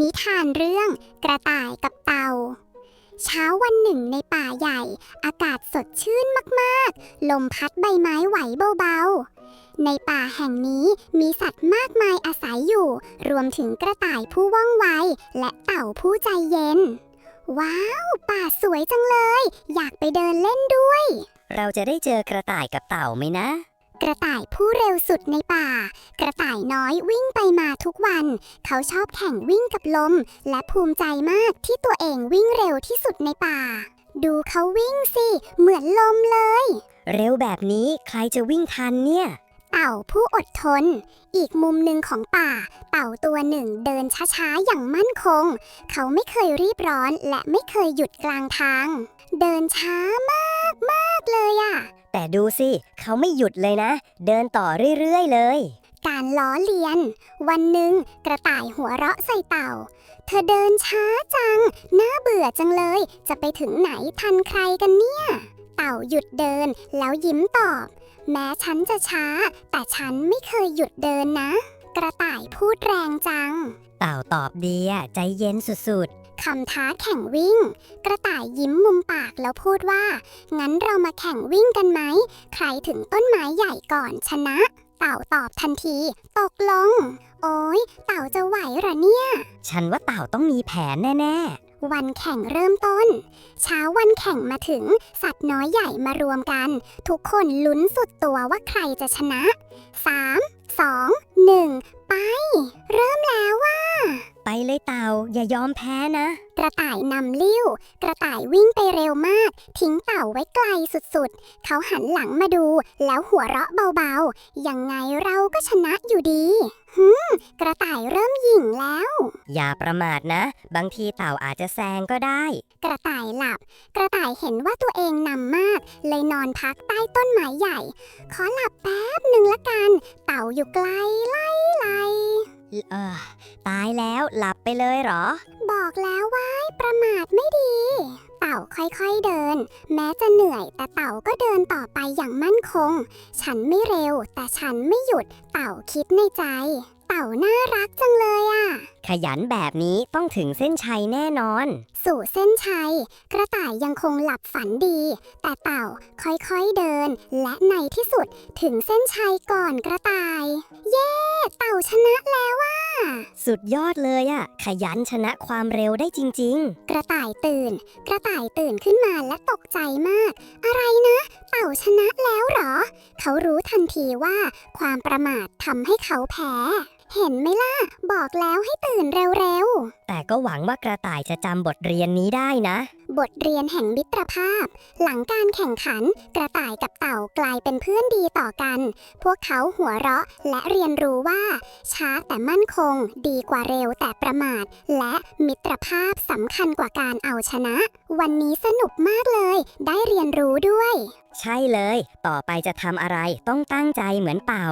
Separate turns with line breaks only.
นิทานเรื่องกระต่ายกับเต่า เช้าวันหนึ่งในป่าใหญ่ อากาศสดชื่นมากๆ ลมพัดใบไม้ไหวเบาๆ ในป่าแห่งนี้มีสัตว์มากมายอาศัยอยู่ รวมถึงกระต่ายผู้ว่องไว และเต่าผู้ใจเย็น ว้าว ป่าสวยจังเลย อยากไปเดินเล่นด้วย
เราจะได้เจอกระต่ายกับเต่าไหมนะ
กระต่ายผู้เร็วสุดในป่า กระต่ายน้อยวิ่งไปมาทุกวัน เขาชอบแข่งวิ่งกับลม และภูมิใจมากที่ตัวเองวิ่งเร็วที่สุดในป่า ดูเขาวิ่งสิ เหมือนลมเลย
เร็วแบบนี้ใครจะวิ่งทันเนี่ย
เต่าผู้อดทน อีกมุมหนึ่งของป่า เต่าตัวหนึ่งเดินช้าๆอย่างมั่นคง เขาไม่เคยรีบร้อนและไม่เคยหยุดกลางทาง เดินช้ามาก
ดูสิ เขาไม่หยุดเลยนะ เดินต่อเรื่อยๆเลย
การล้อเลียน วันหนึ่งกระต่ายหัวเราะใส่เต่า เธอเดินช้าจัง น่าเบื่อจังเลย จะไปถึงไหนทันใครกันเนี่ย เต่าหยุดเดินแล้วยิ้มตอบ แม้ฉันจะช้า แต่ฉันไม่เคยหยุดเดินนะ กระต่ายพูดแรงจัง
เต่าตอบดีอะใจเย็นสุด
คำท้าแข่งวิ่ง กระต่ายยิ้มมุมปากแล้วพูดว่า งั้นเรามาแข่งวิ่งกันไหม ใครถึงต้นไม้ใหญ่ก่อนชนะ เต่าตอบทันที ตกลง โอ้ยเต่าจะไหวเหรอเนี่ย
ๆฉันว่าเต่าต้องมีแผนแน่
วันแข่งเริ่มต้น เช้าวันแข่งมาถึง สัตว์น้อยใหญ่มารวมกัน ทุกคนลุ้นสุดตัวว่าใครจะชนะ 3 2 1 ไป
อย่ายอมแพ้นะ
กระต่ายนำลิ้ว กระต่ายวิ่งไปเร็วมาก ทิ้งเต่าไว้ไกลสุดๆ เขาหันหลังมาดู แล้วหัวเราะเบาๆ ยังไงเราก็ชนะอยู่ดีฮึมกระต่ายเริ่มหยิ่งแล้ว
อย่าประมาทนะ บางทีเต่าอาจจะแซงก็ได้
กระต่ายหลับ กระต่ายเห็นว่าตัวเองนำมาก เลยนอนพักใต้ต้นไม้ใหญ่ ขอหลับแป๊บหนึ่งละกัน เต่าอยู่ไกลไล่ไล่
เออตายแล้วหลับไปเลยเหรอ
บอกแล้วว่าประมาทไม่ดี เต่าค่อยๆเดิน แม้จะเหนื่อยแต่เต่าก็เดินต่อไปอย่างมั่นคง ฉันไม่เร็ว แต่ฉันไม่หยุดเต่าคิดในใจ เต่าน่ารักจังเลยอะ
ขยันแบบนี้ต้องถึงเส้นชัยแน่นอน
สู่เส้นชัย กระต่ายยังคงหลับฝันดี แต่เต่าค่อยๆเดิน และในที่สุดถึงเส้นชัยก่อนกระต่าย เย้ เต่าชนะแล้วว่า
สุดยอดเลยอะขยันชนะความเร็วได้จริง
กระต่ายตื่น กระต่ายตื่นขึ้นมาและตกใจมาก อะไรนะ เต่าชนะแล้วเหรอ เขารู้ทันทีว่าความประมาททำให้เขาแพ้ เห็นไหมล่ะ บอกแล้วให้ตื่นเร็ว
ๆ แต่ก็หวังว่ากระต่ายจะจำบทเรียนนี้ได้นะ
ๆ บทเรียนแห่งมิตรภาพ หลังการแข่งขัน กระต่ายกับเต่ากลายเป็นเพื่อนดีต่อกัน พวกเขาหัวเราะและเรียนรู้ว่า ช้าแต่มั่นคง ดีกว่าเร็วแต่ประมาท และมิตรภาพสำคัญกว่าการเอาชนะ วันนี้สนุกมากเลย ได้เรียนรู้ด้วย
ใช่เลย ต่อไปจะทำอะไรต้องตั้งใจเหมือนเต่า